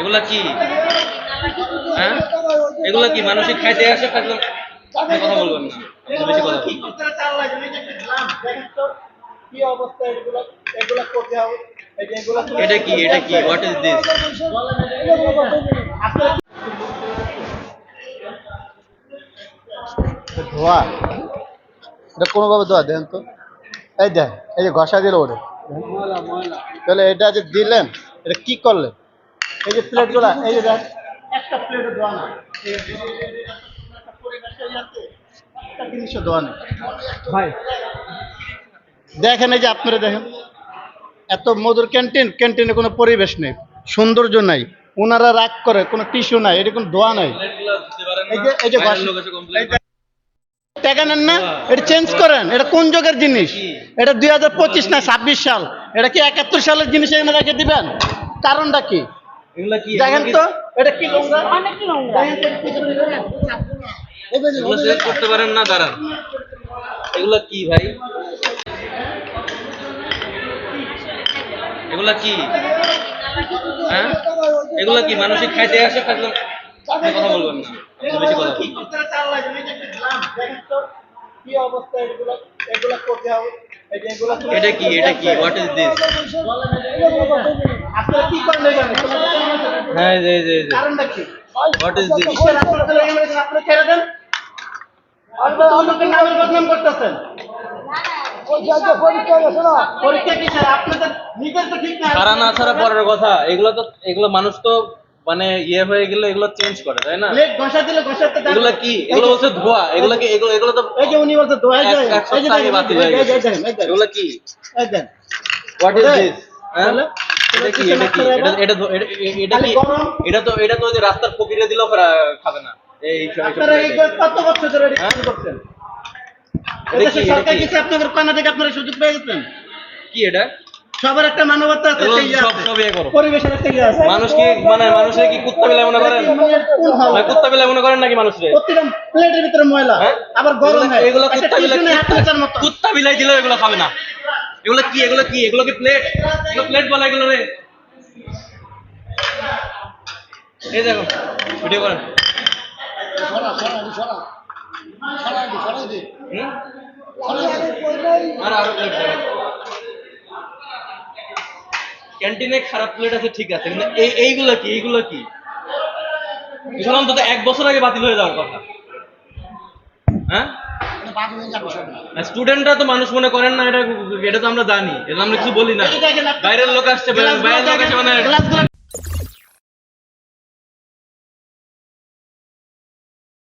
এগুলা কি? হ্যাঁ? এগুলা কি? মানুষের খাইতে আসে কথা বলবেন না। বেশি কথা এটা কি? এটা কি? হোয়াট ইজ দিস ধোয়া। এটা কোনোভাবে ধোয়া? দেন তো। এই দেন এই যে ঘষা দিল ওটা। তাহলে এটা যে দিলেন, এটা কি করলেন? এই যে প্লেটগুলো এই যে দেন একটা প্লেটে ধোয়া না একটা জিনিসও নেই। ভাই। দেখেন এই যে আপনারা দেখেন এত মধুর ক্যান্টিন ক্যান্টিনে কোনো পরিবেশ নেই সৌন্দর্য নাই ওনারা রাগ করে কোনো টিস্যু নাই এটা কোনো ধোয়া নাই। এই যে এই যে এই যে- টাকা নেন না এটা চেঞ্জ করেন এটা কোন যুগের জিনিস? এটা দুই হাজার পঁচিশ না ছাব্বিশ সাল এটা কি একাত্তর সালের জিনিস এখানে রেখে দিবেন? কারণটা কি? এগুলা কি? দেখেন তো? এটা কি নোংরা? অনেক নোংরা এগুলো select করতে পারেন না দাঁড়ান। এগুলা কি ভাই? এগুলা কি? হ্যাঁ? এগুলা কি? মানুষের খাইতে আসে কথা বলবেন না। বেশি কথা বলবেন। কি অবস্থা এগুলো এগুলো করতে হবে এই যে এগুলো এটা কি? এটা কি? হোয়াট ইজ দিস আপনারা কি করেন এখানে? হ্যাঁ জি জি জি। কারণটা কি? হোয়াট ইজ দিস কিসের আপনারা তাহলে এখানে রেখেছেন? আপনারা ছেড়ে দেন। আপনারা অন্যকে নামের বদনাম করতেছেন। পরীক্ষা কি স্যার? আপনাদের নিজের তো ঠিক না ছাড়া পরের কথা। এগুলো তো এগুলো মানুষ তো মানে ইয়ে হয়ে গেলে এগুলো চেঞ্জ করে তাই না? ঘষা দিলে ঘষাতে এগুলো কি? এগুলো বলছে ধোয়া। এগুলো কি এগুলো এগুলো তো এই যে উনি বলছে দোয়া যায় এক- এক এই যে সপ্তাহ আগে বাতিল হয়ে যে- এই যে গেছে। দেখেন, এই দেখেন, এগুলো কি? এই। হোয়াট ইজ দিস হ্যাঁ? এটা কি এটা কি এটা এটা এটা এটা কি এটা তো এটা তো যে রাস্তার ফকিরে দিলেও খাবে না। এই এইসব- এইসব আপনারা এই কত বছর ধরে? করছেন? এটা কি- সরকার কিছু আপনাদের কয়না থেকে আপনারা সুযোগ পেয়ে গেছেন? কি এটা? সবার একটা মানবতা আছে ইয়ে সব সব ইয়ে করো পরিবেশের একটা ইয়ে আছে। মানুষ কি মানে মানুষের কি কুত্তা বিলাই মনে করেন? মানে? মানে কুত্তা বিলাই মনে করেন নাকি মানুষের? প্রত্যেকটা প্লেটের ভিতরে ময়লা হ্যাঁ? আবার গরম হয়। এগুলো কুত্তা বিলাই। কুত্তা দিলেও এগুলো খাবে না। এগুলো কি এগুলো কি এগুলো কি প্লেট প্লেট বলে, এগুলো রে। এই দেখো ভিডিও করেন। ক্যান্টিনে খারাপ প্লেট আছে, ঠিক আছে, কিন্তু এইগুলো কি এইগুলো কি? অন্তত এক বছর আগে বাতিল হয়ে যাওয়ার কথা। হ্যাঁ? স্টুডেন্টরা তো মানুষ মনে করেন না এটা এটা তো আমরা জানি এটা আমরা কিছু বলি না। বাইরের লোক আসছে বাইরের লোক আসছে মানে